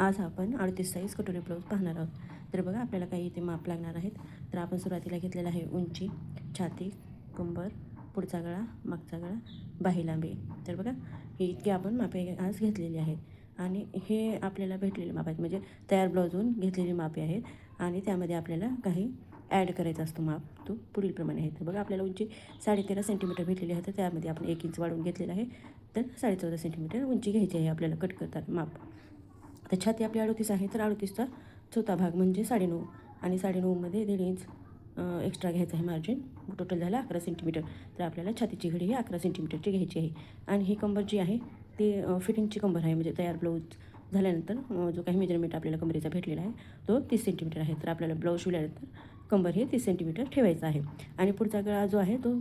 आज आपण अडतीस साईज कटोरी ब्लाऊज पाहणार आहोत. तर बघा आपल्याला काही इथे माप लागणार आहेत. तर आपण सुरुवातीला घेतलेलं आहे उंची छाती कंबर पुढचा गळा मागचा गळा बाही लांबी. तर बघा हे इतकी आपण मापे आज घेतलेली आहेत. आणि हे आपल्याला भेटलेले माप आहेत. म्हणजे तयार ब्लाऊजहून घेतलेली मापे आहेत. आणि त्यामध्ये आपल्याला काही ॲड करायचा असतो माप. तो पुढीलप्रमाणे आहे. तर बघा आपल्याला उंची साडेतेरा सेंटीमीटर भेटलेली आहे. तर त्यामध्ये आपण एक इंच वाढवून घेतलेलं आहे. तर साडेचौदा सेंटीमीटर उंची घ्यायची आहे आपल्याला. कट करतात माप. तर छाती आपली अडोतीस आहे तर अडोतीसचा चौथा भाग म्हणजे साडेनऊ. आणि साडेनऊमध्ये दीड इंच एक्स्ट्रा घ्यायचं आहे मार्जिन टोटल झालं अकरा सेंटीमीटर तर आपल्याला छातीची घडी ही अकरा सेंटीमीटरची घ्यायची आहे. आणि ही कंबर जी आहे ती फिटिंगची कंबर आहे. म्हणजे तयार ब्लाऊज झाल्यानंतर जो काही मेजरमेंट आपल्याला कंबरीचा भेटलेला आहे तो तीस सेंटीमीटर आहे. तर आपल्याला ब्लाऊज शिवल्यानंतर कंबर हे तीस सेंटीमीटर ठेवायचा आहे. आणि पुढचा गळा जो आहे तो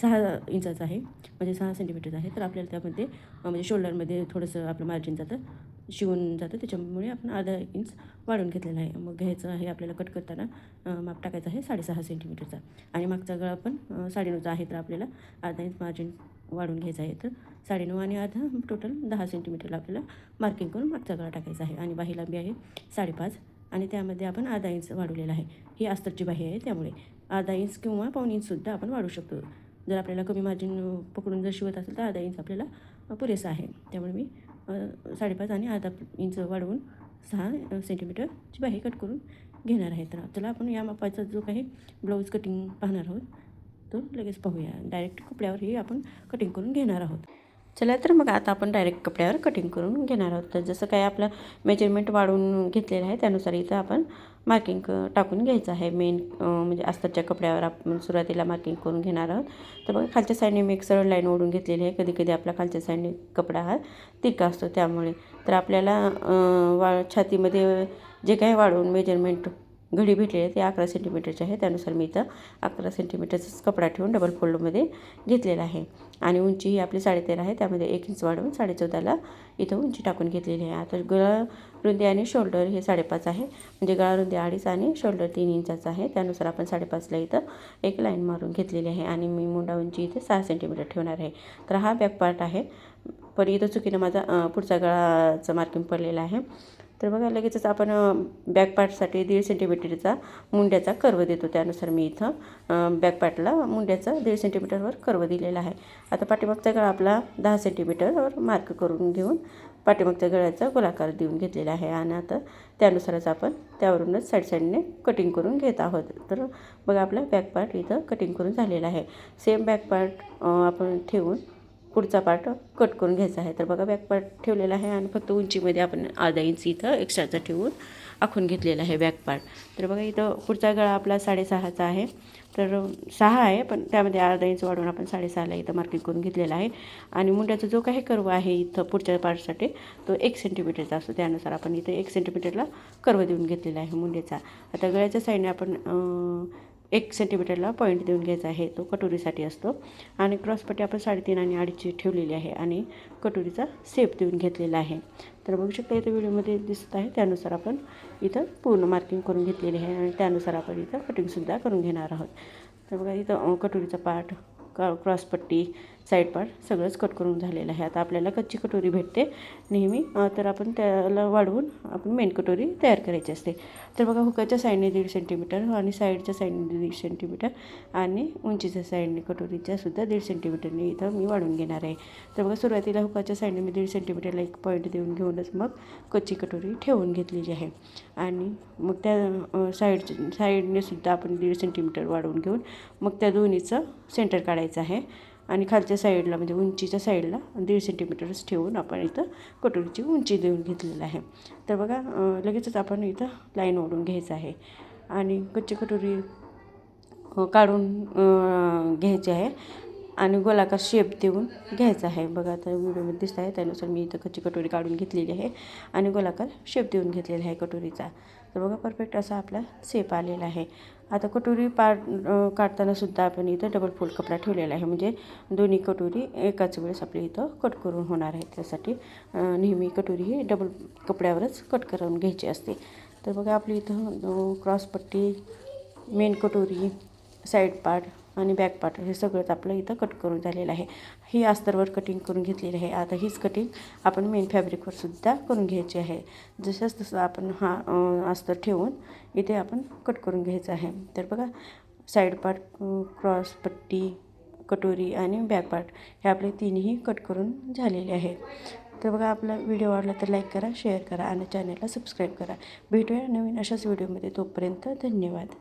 सहा इंचाचा आहे. म्हणजे सहा सेंटीमीटरचा आहे. तर आपल्याला त्यामध्ये म्हणजे शोल्डरमध्ये थोडंसं आपलं मार्जिन जातं. शिवून जातं. त्याच्यामुळे आपण अर्धा इंच वाढवून घेतलेला आहे. मग घ्यायचं आहे आपल्याला कट करताना माप टाकायचं आहे साडेसहा सेंटीमीटरचा आणि मागचा गळा पण साडेनऊचा आहे तर आपल्याला अर्धा इंच मार्जिन वाढवून घ्यायचं आहे तर साडेनऊ आणि अर्धा टोटल दहा सेंटीमीटरला आपल्याला मार्किंग करून मागचा गळा टाकायचा आहे. आणि बाही लांबी आहे साडेपाच. आणि त्यामध्ये आपण अर्धा इंच वाढवलेला आहे. ही अस्तरची बाही आहे त्यामुळे अर्धा इंच किंवा पाऊण इंचसुद्धा आपण वाढवू शकतो. जर आपल्याला कमी मार्जिन पकडून जर शिवत असेल तर अर्धा इंच आपल्याला पुरेसा आहे. त्यामुळे मी साडेपाच आणि अर्धा इंच वाढवून सहा सेंटीमीटरची बाही कट करून घेणार आहे. तर चला आपण या मापाचा जो काही ब्लाऊज कटिंग पाहणार आहोत तो लगेच पाहूया. डायरेक्ट कपड्यावरही आपण कटिंग करून घेणार आहोत. चला तर मग आता आपण डायरेक्ट कपड्यावर कटिंग करून घेणार आहोत. तर जसं काय आपलं मेजरमेंट वाढवून घेतलेलं आहे त्यानुसार इथं आपण मार्किंग टाकून घ्यायचं आहे. मेन म्हणजे अस्तरच्या कपड्यावर आपण म्हणजे सुरुवातीला मार्किंग करून घेणार आहोत. तर बघा खालच्या साईडने मी एक सरळ लाईन ओढून घेतलेली आहे. कधी कधी आपला खालच्या साईडने कपडा हा तिरका असतो त्यामुळे. तर आपल्याला वा छातीमध्ये जे काही वाढवून मेजरमेंट घडी भेटलेली आहे ते अकरा सेंटीमीटरचे आहे. त्यानुसार मी इथं अकरा सेंटीमीटरचाच कपडा ठेवून डबल फोल्डमध्ये घेतलेला आहे. आणि उंची ही आपली साडेतेरा आहे. त्यामध्ये एक इंच वाढवून साडेचौदाला इथं उंची टाकून घेतलेली आहे. आता गळा रुंदी आणि शोल्डर हे साडेपाच आहे. म्हणजे गळा रुंदी अडीच आणि शोल्डर तीन इंचाचा आहे. त्यानुसार आपण साडेपाचला इथं एक लाईन मारून घेतलेली आहे. आणि मी मुंडा उंची इथे सहा सेंटीमीटर ठेवणार आहे. तर हा बॅक पार्ट आहे. पण इथं चुकीनं माझा पुढचा गळाचं मार्किंग पडलेलं आहे. तर बघा लगेचच आपण बॅक पार्टसाठी दीड सेंटीमीटरचा मुंड्याचा कर्व देतो त्यानुसार मी इथं. बॅक पार्टला मुंड्याचा दीड सेंटीमीटरवर कर्व दिलेला आहे. आता पाठीमागचा गळा आपला दहा सेंटीमीटरवर मार्क करून घेऊन पाठीमागच्या गळ्याचा गोलाकार देऊन घेतलेला आहे. आणि आता त्यानुसारच आपण त्यावरूनच साईड साईडने कटिंग करून घेत आहोत. तर बघा आपला बॅक पार्ट इथं कटिंग करून झालेला आहे. सेम बॅक पार्ट आपण ठेवून पुढचा पार्ट कट करून घ्यायचा आहे. तर बघा बॅक पार्ट ठेवलेला आहे आणि फक्त उंचीमध्ये आपण अर्धा इंच इथं एक्स्ट्राचा ठेवून आखून घेतलेला आहे बॅक पार्ट तर बघा इथं पुढचा गळा आपला साडेसहाचा आहे. तर सहा आहे पण त्यामध्ये अर्धा इंच वाढवून आपण साडेसहाला इथं मार्किंग करून घेतलेला आहे. आणि मुंड्याचा जो काही कर्व आहे इथं पुढच्या पार्टसाठी तो एक सेंटीमीटरचा असतो. त्यानुसार आपण इथं एक सेंटीमीटरला कर्व देऊन घेतलेला आहे मुंड्याचा आता गळ्याच्या साईडने आपण एक सेंटीमीटरला पॉईंट देऊन घ्यायचा आहे. तो कटोरीसाठी असतो. आणि क्रॉसपट्टी आपण साडेतीन आणि अडीचची ठेवलेली आहे आणि कटोरीचा सेप देऊन घेतलेला आहे. तर बघू शकता इथं व्हिडिओमध्ये दिसत आहे. त्यानुसार आपण इथं पूर्ण मार्किंग करून घेतलेली आहे आणि त्यानुसार आपण इथं कटिंगसुद्धा करून घेणार आहोत. तर बघा इथं कटोरीचा पार्ट क्रॉसपट्टी साईड पार्ट सगळंच कट करून झालेलं आहे. आता आपल्याला कच्ची कटोरी भेटते नेहमी. तर आपण त्याला वाढवून आपण मेन कटोरी तयार करायची असते. तर बघा हुकाच्या साईडने दीड सेंटीमीटर आणि साईडच्या साईडने दीड सेंटीमीटर आणि उंचीच्या साईडने कटोरीच्या सुद्धा दीड सेंटीमीटरने इथं मी वाढवून घेणार आहे. तर बघा सुरुवातीला हुकाच्या साईडने मी दीड सेंटीमीटरला एक पॉईंट देऊन घेऊनच मग कच्ची कटोरी ठेवून घेतलेली आहे. आणि मग त्या साईड साईडने सुद्धा आपण दीड सेंटीमीटर वाढवून घेऊन मग त्या दोन्हीचं सेंटर काढायचं आहे. आणि खालच्या साईडला म्हणजे उंचीच्या साईडला दीड सेंटीमीटरच ठेवून आपण इथं कटोरीची उंची देऊन घेतलेलं आहे. तर बघा लगेचच आपण इथं लाईन ओढून घ्यायचं आहे. आणि कच्ची कटोरी काढून घ्यायची आहे. आणि गोलाकार शेप देऊन घ्यायचा आहे. बघा आता व्हिडिओमध्ये दिसत आहे. त्यानुसार मी इथं कच्ची कटोरी काढून घेतलेली आहे आणि गोलाकार शेप देऊन घेतलेला आहे कटोरीचा. तर बघा परफेक्ट असा आपला शेप आलेला आहे. आता कटोरी पाड काढतानासुद्धा काढताना सुद्धा आपण इथं डबल फोल्ड कपडा ठेवलेला आहे. म्हणजे दोन्ही कटोरी एकाच वेळेस आपल्या इथं कट करून होणार आहे. त्यासाठी नेहमी कटोरी ही डबल कपड्यावरच कट करून घ्यायची असते. तर बघा आपली इथं क्रॉसपट्टी मेन कटोरी साईड पार्ट आणि बॅक पार्ट हे सगळंच आपलं इथं कट करून झालेलं आहे. ही अस्तरवर कटिंग करून घेतलेली आहे. आता हीच कटिंग आपण मेन फॅब्रिकवर सुद्धा करून घ्यायची आहे. जसंच तसं आपण हा अस्तर ठेवून इथे आपण कट करून घ्यायचं आहे. तर बघा साईड पार्ट क्रॉस पट्टी कटोरी आणि बॅक पार्ट हे आपले तिन्ही कट करून झालेले आहेत तर बघा आपला व्हिडिओ आवडला तर लाईक करा शेअर करा आणि चॅनलला सबस्क्राईब करा. भेटूया नवीन अशाच व्हिडिओमध्ये तोपर्यंत धन्यवाद.